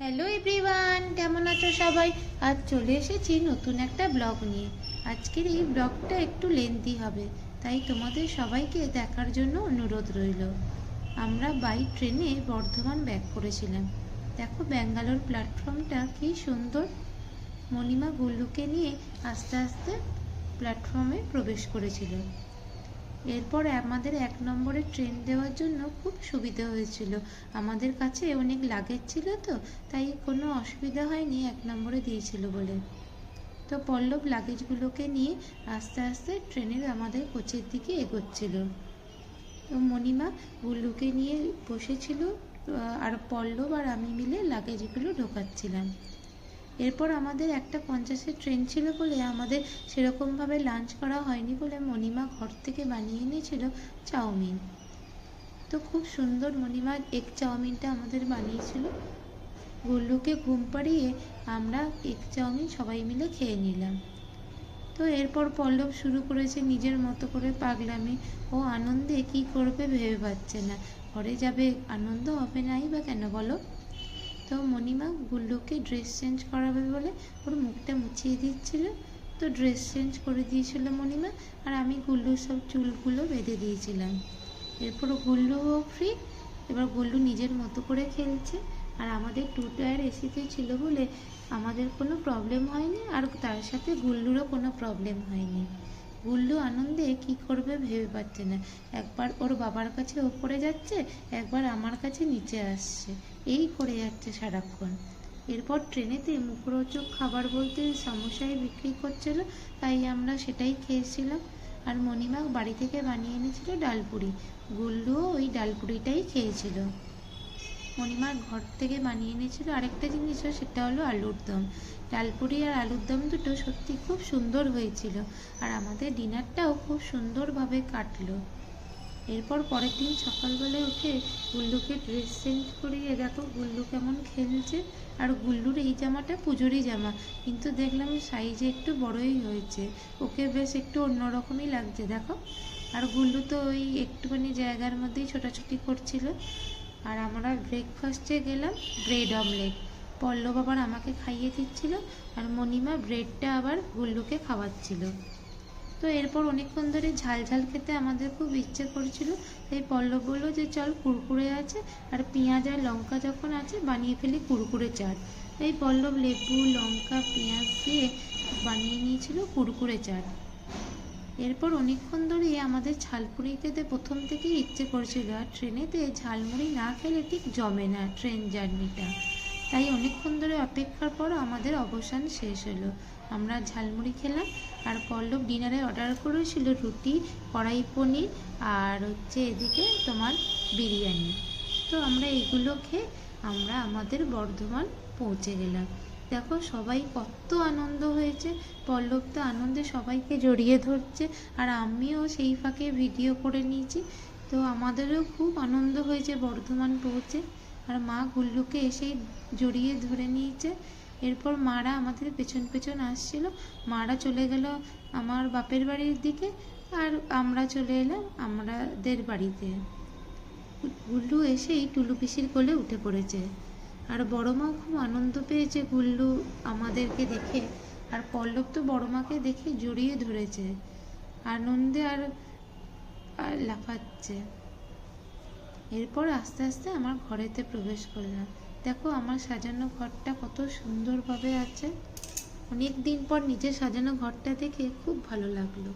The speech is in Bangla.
হ্যালো এভরিওয়ান কেমন আছো সবাই? আজ চলে এসেছি নতুন একটা ব্লগ নিয়ে। আজকের এই ব্লগটা একটু লেন্দি হবে, তাই তোমাদের সবাইকে দেখার জন্য অনুরোধ রইল। আমরা বাই ট্রেনে বর্ধমান ব্যাক করেছিলাম। দেখো ব্যাঙ্গালোর প্ল্যাটফর্মটা কি সুন্দর। মণিমা গুল্লুকে নিয়ে আস্তে আস্তে প্ল্যাটফর্মে প্রবেশ করেছিল। এরপর আমাদের এক নম্বরে ট্রেন দেওয়ার জন্য খুব সুবিধা হয়েছিল। আমাদের কাছে অনেক লাগেজ ছিল তো, তাই কোনো অসুবিধা হয়নি, এক নম্বরে দিয়েছিল বলে। তো পল্লব লাগেজগুলোকে নিয়ে আস্তে আস্তে ট্রেনের আমাদের কোচের দিকে এগোচ্ছিল। তো মণিমা গুল্লুকে নিয়ে বসেছিল আর পল্লব আর আমি মিলে লাগেজগুলো ঢোকাচ্ছিলাম। এরপর আমাদের একটা পঞ্চাশের ট্রেন ছিল বলে আমাদের সেরকমভাবে লাঞ্চ করা হয়নি বলে মণিমা ঘর থেকে বানিয়ে এনেছিল চাউমিন। তো খুব সুন্দর মণিমা এগ চাউমিনটা আমাদের বানিয়েছিল। গুল্লুকে ঘুম পাড়িয়ে আমরা এগ চাউমিন সবাই মিলে খেয়ে নিলাম। তো এরপর পল্লব শুরু করেছে নিজের মতো করে পাগলামি। ও আনন্দে কি করবে ভেবে পাচ্ছে না। ঘরে যাবে, আনন্দ হবে নাই বা কেন বলো? তো মণিমা, গুল্লুকে ড্রেস চেঞ্জ করাবে বলে ওর মুখটা মুছিয়ে দিচ্ছিল। তো ড্রেস চেঞ্জ করে দিয়েছিল মণিমা আর আমি গুল্লুর সব চুলগুলো বেঁধে দিয়েছিলাম। এরপর গুল্লুও ফ্রি, এবার গুল্লু নিজের মতো করে খেলছে। আর আমাদের টু টায়ার এসিতে ছিল বলে আমাদের কোনো প্রবলেম হয়নি আর তার সাথে গুল্লুরও কোনো প্রবলেম হয়নি। গুল্লু আনন্দে কি করবে ভেবে পাচ্ছে না। একবার ওর বাবার কাছে ওপরে যাচ্ছে, একবার আমার কাছে নিচে আসছে। এই করে যাচ্ছে সারাক্ষণ। এরপর ট্রেনেতে মুখরোচক খাবার বলতে সমোসাই বিক্রি করছিল, তাই আমরা সেটাই খেয়েছিলাম। আর মণিমা বাড়ি থেকে বানিয়ে এনেছিল ডালপুরি। গুল্লুও ওই ডালপুরিটাই খেয়েছিল। মণিমার ঘর থেকে বানিয়ে এনেছিল। আরেকটা জিনিসও সেটা হলো আলুর দম। ডালপুরি আর আলুর দম দুটো সত্যি খুব সুন্দর হয়েছিল আর আমাদের ডিনারটাও খুব সুন্দরভাবে কাটলো। এরপর পরের দিন সকালবেলায় উঠে গুল্লুকে ড্রেস চেঞ্জ করিয়ে, দেখো গুল্লু কেমন খেলছে। আর গুল্লুর এই জামাটা পুজোরই জামা, কিন্তু দেখলাম সাইজে একটু বড়ই হয়েছে। ওকে বেশ একটু অন্যরকমই লাগছে, দেখো। আর গুল্লু তো ওই একটুখানি জায়গার মধ্যেই ছোটাছুটি করছিল। আর আমরা ব্রেকফাস্টে গেলাম ব্রেড অমলেট পল্লব আবার আমাকে খাইয়ে দিচ্ছিল আর মণিমা ব্রেডটা আবার গুল্লুকে খাওয়াচ্ছিল। তো এরপর অনেকক্ষণ ধরে ঝাল ঝাল খেতে আমাদের খুব ইচ্ছে করছিল। তাই পল্লব বলল যে, চল কুরকুরে আছে আর পেঁয়াজ আর লঙ্কা যখন আছে বানিয়ে ফেলি কুরকুরে চাট। তাই পল্লব লেবু, লঙ্কা, পেঁয়াজ দিয়ে বানিয়ে নিয়েছিল কুরকুরে চাট। এরপর অনেকক্ষণ ধরেই আমাদের ঝালপুরি খেতে প্রথম থেকেই ইচ্ছে করছিল, আর ট্রেনেতে ঝালমুড়ি না খেলে ঠিক জমে না ট্রেন জার্নিটা। তাই অনেকক্ষণ ধরে অপেক্ষার পর আমাদের অবসান শেষ হলো। আমরা ঝালমুড়ি খেলাম, আর পল্লব ডিনারে অর্ডার করেছিল রুটি, কড়াই পনির, আর হচ্ছে এদিকে তোমার বিরিয়ানি। তো আমরা এগুলো খেয়ে আমরা আমাদের বর্ধমান পৌঁছে গেলাম। দেখো, সবাই কত আনন্দ হয়েছে। পল্লব তো আনন্দে সবাইকে জড়িয়ে ধরছে। আর আমিও সেই ফাঁকে ভিডিও করে নিয়েছি। তো আমাদেরও খুব আনন্দ হয়েছে, বর্ধমান পৌঁছে। আর মা গুল্লুকে এসেই জড়িয়ে ধরে নিয়েছে। এরপর মারা আমাদের পেছন পেছন আসছিল। মারা চলে গেল আমার বাপের বাড়ির দিকে আর আমরা চলে এলাম আমাদের বাড়িতে। গুল্লু এসেই টুলু পিসির কোলে উঠে পড়েছে। আর বড় মাও খুব আনন্দ পেয়েছে গুল্লু আমাদেরকে দেখে। আর পল্লব তো বড় মাকে দেখে জড়িয়ে ধরেছে। আনন্দে আর আর লাফাচ্ছে। এরপর আস্তে আস্তে আমার ঘরেতে প্রবেশ করলাম। দেখো আমার সাজানো ঘরটা কত সুন্দরভাবে আছে। অনেক দিন পর নিজের সাজানো ঘরটা দেখে খুব ভালো লাগল।